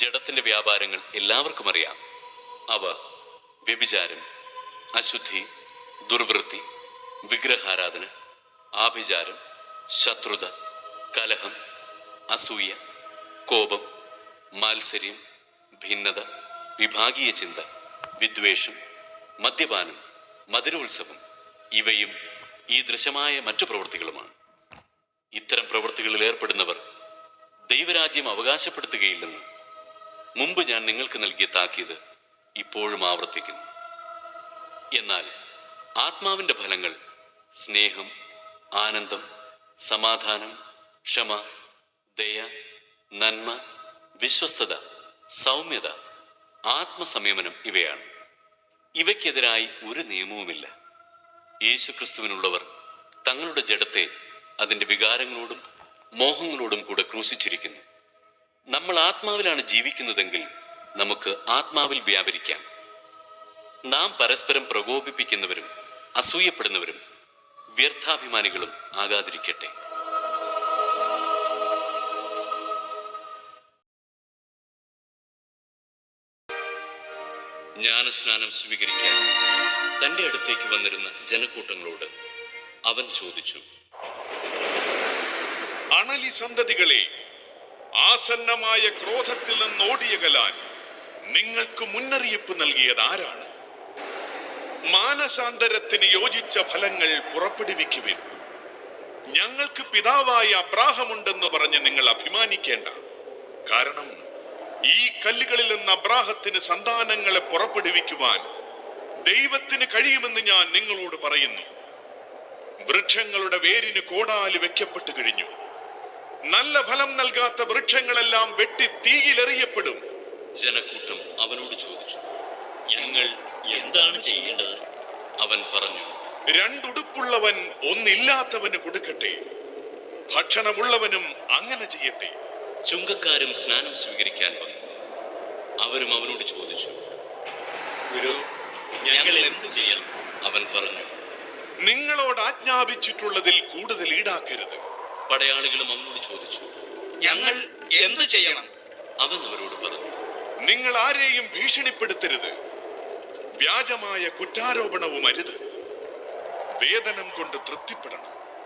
ജഡത്തിന്റെ വ്യാപാരങ്ങൾ എല്ലാവർക്കും അറിയാം. അവ വ്യഭിചാരം അശുദ്ധി ദുർവൃത്തി വിഗ്രഹാരാധന ആഭിചാരം ശത്രുത കലഹം അസൂയ കോപം മാത്സര്യം ഭിന്നത വിഭാഗീയ ചിന്ത വിദ്വേഷം മദ്യപാനം മധുരോത്സവം ഇവയും ഈ ദൃശ്യമായ മറ്റു പ്രവൃത്തികളുമാണ്. ഇത്തരം പ്രവൃത്തികളിൽ ഏർപ്പെടുന്നവർ ദൈവരാജ്യം അവകാശപ്പെടുത്തുകയില്ലെന്ന് മുമ്പ് ഞാൻ നിങ്ങൾക്ക് നൽകിയ താക്കീത് ഇപ്പോഴും ആവർത്തിക്കുന്നു. എന്നാൽ ആത്മാവിന്റെ ഫലങ്ങൾ സ്നേഹം ആനന്ദം സമാധാനം ക്ഷമ ദയ നന്മ വിശ്വസ്തത സൗമ്യത ആത്മസംയമനം ഇവയാണ്. ഇവയ്ക്കെതിരായി ഒരു നിയമവുമില്ല. യേശുക്രിസ്തുവിനുള്ളവർ തങ്ങളുടെ ജഡത്തെ അതിന്റെ വികാരങ്ങളോടും മോഹങ്ങളോടും കൂടെ ക്രൂശിച്ചിരിക്കുന്നു. നമ്മൾ ആത്മാവിലാണ് ജീവിക്കുന്നതെങ്കിൽ നമുക്ക് ആത്മാവിൽ വ്യാപരിക്കാം. നാം പരസ്പരം പ്രകോപിപ്പിക്കുന്നവരും അസൂയപ്പെടുന്നവരും വ്യർത്ഥാഭിമാനികളും ആകാതിരിക്കട്ടെ. ജ്ഞാനസ്നാനം സ്വീകരിക്കാൻ തന്റെ അടുത്തേക്ക് വന്നിരുന്ന ജനക്കൂട്ടങ്ങളോട് അവൻ ചോദിച്ചു അണലി സന്തതികളെ ആസന്നമായ ക്രോധത്തിൽ നിന്ന് ഓടിയകലാൻ നിങ്ങൾക്ക് മുന്നറിയിപ്പ് നൽകിയത് ആരാണ്? മാനസാന്തരത്തിന് യോജിച്ച ഫലങ്ങൾ പുറപ്പെടുവിക്കുവിൻ. ഞങ്ങൾക്ക് പിതാവായ അബ്രാഹമുണ്ടെന്ന് പറഞ്ഞ് നിങ്ങൾ അഭിമാനിക്കേണ്ട. കാരണം ഈ കല്ലുകളിൽ നിന്ന് അബ്രാഹത്തിന് സന്താനങ്ങളെ പുറപ്പെടുവിക്കുവാൻ ദൈവത്തിന് കഴിയുമെന്ന് ഞാൻ നിങ്ങളോട് പറയുന്നു. വൃക്ഷങ്ങളുടെ വേരിന് കോടാലി വെക്കപ്പെട്ടു കഴിഞ്ഞു. നല്ല ഫലം നൽകാത്ത വൃക്ഷങ്ങളെല്ലാം വെട്ടി തീയിലെറിയപ്പെടും. ജനക്കൂട്ടം അവനോട് ചോദിച്ചു ഞങ്ങൾ എന്താണ് ചെയ്യേണ്ടത്? അവൻ പറഞ്ഞു രണ്ടുടുപ്പുള്ളവൻ ഒന്നില്ലാത്തവന് കൊടുക്കട്ടെ ഭക്ഷണമുള്ളവനും അങ്ങനെ ചെയ്യട്ടെ. ചുങ്കക്കാരും സ്നാനം സ്വീകരിക്കാൻ വന്നു. അവരും അവനോട് ചോദിച്ചു ഗുരു ഞങ്ങൾ എന്ത് ചെയ്യണം? അവൻ പറഞ്ഞു നിങ്ങളോട് ആജ്ഞാപിച്ചിട്ടുള്ളതിൽ കൂടുതൽ ഈടാക്കരുത്. പടയാളികളും അവനോട് ചോദിച്ചു ഞങ്ങൾ എന്ത് ചെയ്യണം? അവൻ അവരോട് പറഞ്ഞു. നിങ്ങൾ ആരെയും ഭീഷണിപ്പെടുത്തരുത്. വ്യാജമായ കുറ്റാരോപണവും അരുത് വേതനം കൊണ്ട് തൃപ്തിപ്പെടണം.